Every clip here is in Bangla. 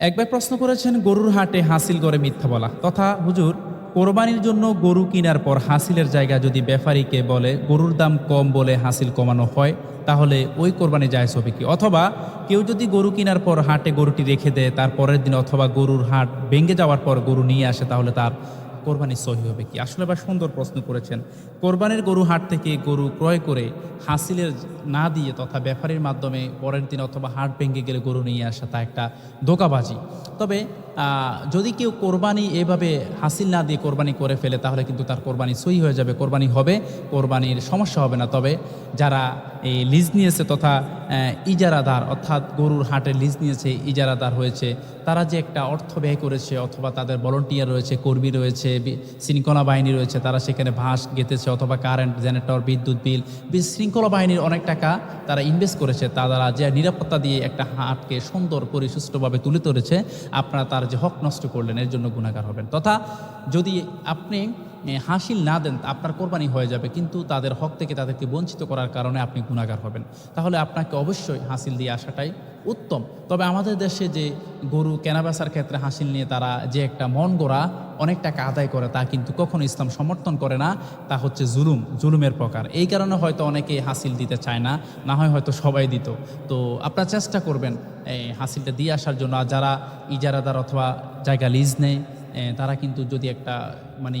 একবার প্রশ্ন করেছেন, গরুর হাটে হাসিল করে মিথ্যা বলা। তথা, হুজুর, কোরবানির জন্য গরু কেনার পর হাসিলের জায়গা যদি ব্যাপারীকে বলে, গরুর দাম কম বলে হাসিল কমানো হয়, তাহলে ওই কোরবানি জায়জ হবে কি? অথবা, কেউ যদি গরু কেনার পর হাটে গরুটি রেখে দেয়, তার পরের দিন অথবা গরুর হাট ভেঙে যাওয়ার পর গরু নিয়ে আসে, তাহলে তার কোরবানি সহি হবে কি? আসলে বা সুন্দর প্রশ্ন করেছেন। কোরবানির গরু হাট থেকে গরু ক্রয় করে হাসিলের না দিয়ে তথা ব্যাপারীর মাধ্যমে পরের দিন অথবা হাট ভেঙে গেলে গরু নিয়ে আসা তা একটা ধোকাবাজি। তবে যদি কেউ কোরবানি এভাবে হাসিল না দিয়ে কোরবানি করে ফেলে, তাহলে কিন্তু তার কোরবানি সই হয়ে যাবে, কোরবানি হবে, কোরবানির সমস্যা হবে না। তবে, যারা এই লিজ নিয়েছে তথা ইজারাদার, অর্থাৎ গরুর হাটে লিজ নিয়েছে, ইজারাদার হয়েছে, তারা যে একটা অর্থ ব্যয় করেছে, অথবা তাদের ভলন্টিয়ার রয়েছে, কর্মী রয়েছে শৃঙ্খলা বাহিনী রয়েছে, তারা সেখানে ভাস গেতেছে অথবা কারেন্ট জেনারেটর বিদ্যুৎ বিল বি- শৃঙ্খলা বাহিনীর অনেক টাকা তারা ইনভেস্ট করেছে তারা যে নিরাপত্তা দিয়ে একটা হাটকে সুন্দর করে সুষ্ঠুভাবে তুলে ধরেছে, আপনারা তার যে হক নষ্ট করলেন, এর জন্য গুণাকার হবেন। তথা যদি আপনি হাসিল না দেন, আপনার কোরবানি হয়ে যাবে, কিন্তু তাদের হক থেকে তাদেরকে বঞ্চিত করার কারণে আপনি গুণাগার হবেন। তাহলে আপনাকে অবশ্যই হাসিল দিয়ে আসাটাই উত্তম। তবে আমাদের দেশে যে গরু কেনাবেচার ক্ষেত্রে হাসিল নিয়ে তারা যে একটা মন গোড়া অনেক টাকা আদায় করে, তা কিন্তু কখনো ইসলাম সমর্থন করে না, তা হচ্ছে জুলুম, জুলুমের প্রকার। এই কারণে হয়তো অনেকে হাসিল দিতে চায় না না হয় হয়তো সবাই দিত। তো আপনারা চেষ্টা করবেন এই হাসিলটা দিয়ে আসার জন্য। আর যারা ইজারাদার অথবা জায়গা লিজ নেয় তারা কিন্তু যদি একটা মানে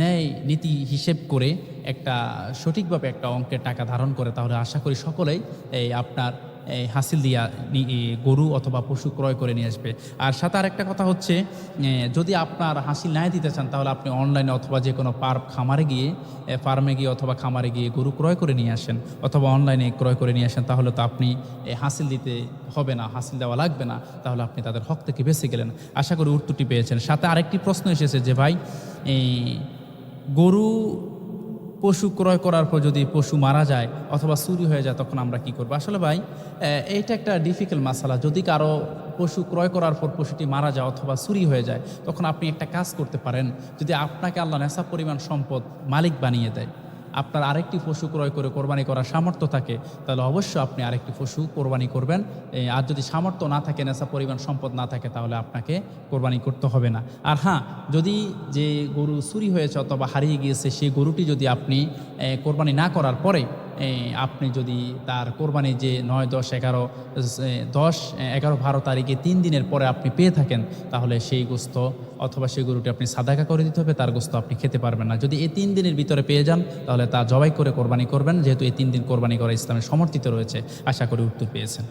ন্যায় নীতি হিসেব করে একটা সঠিকভাবে একটা অঙ্কের টাকা ধারণ করে, তাহলে আশা করি সকলেই এই আপনার হাসিল দিয়া গরু অথবা পশু ক্রয় করে নিয়ে আসবে। আর সাথে আরেকটা কথা হচ্ছে যদি আপনার হাসিল নাই দিতে চান, তাহলে আপনি অনলাইনে অথবা যে কোনো পার খামারে গিয়ে ফার্মে গিয়ে অথবা খামারে গিয়ে গরু ক্রয় করে নিয়ে আসেন, অথবা অনলাইনে ক্রয় করে নিয়ে আসেন, তাহলে তো আপনি হাসিল দিতে হবে না, হাসিল দেওয়া লাগবে না, তাহলে আপনি তাদের হক থেকে বেঁচে গেলেন। আশা করি উত্তরটি পেয়েছেন। সাথে আরেকটি প্রশ্ন এসেছে যে ভাই, এই গরু পশু ক্রয় করার পর যদি পশু মারা যায় অথবা চুরি হয়ে যায়, তখন আমরা কি করব? আসলে ভাই এইটা একটা ডিফিকাল্ট মাসালা। যদি কারও পশু ক্রয় করার পর পশুটি মারা যায় অথবা চুরি হয়ে যায়, তখন আপনি একটা কাজ করতে পারেন। যদি আপনাকে আল্লাহ নেশা পরিমাণ সম্পদ মালিক বানিয়ে দেয় আপনার আরেকটি পশু ক্রয় করে কোরবানি করার সামর্থ্য থাকে, তাহলে অবশ্যই আপনি আরেকটি পশু কোরবানি করবেন। আর যদি সামর্থ্য না থাকে, নেশা, পরিমাণ সম্পদ না থাকে, তাহলে আপনাকে কোরবানি করতে হবে না। আর হ্যাঁ যদি যে গরু চুরি হয়েছে অথবা হারিয়ে গিয়েছে সেই গরুটি যদি আপনি কোরবানি না করার পরে আপনি যদি তার কোরবানি যে নয়, দশ, এগারো দশ এগারো, বারো তারিখে তিন দিনের পরে আপনি পেয়ে থাকেন, তাহলে সেই গোস্ত অথবা সেই গরুটি আপনি সাদাকা করে দিতে হবে, তার গোস্ত আপনি খেতে পারবেন না। যদি এই তিন দিনের ভিতরে পেয়ে যান, তাহলে তা জবাই করে কোরবানি করবেন, যেহেতু এই তিন দিন কোরবানি করা ইসলামের সমর্থিত রয়েছে। আশা করি উত্তর পেয়েছেন।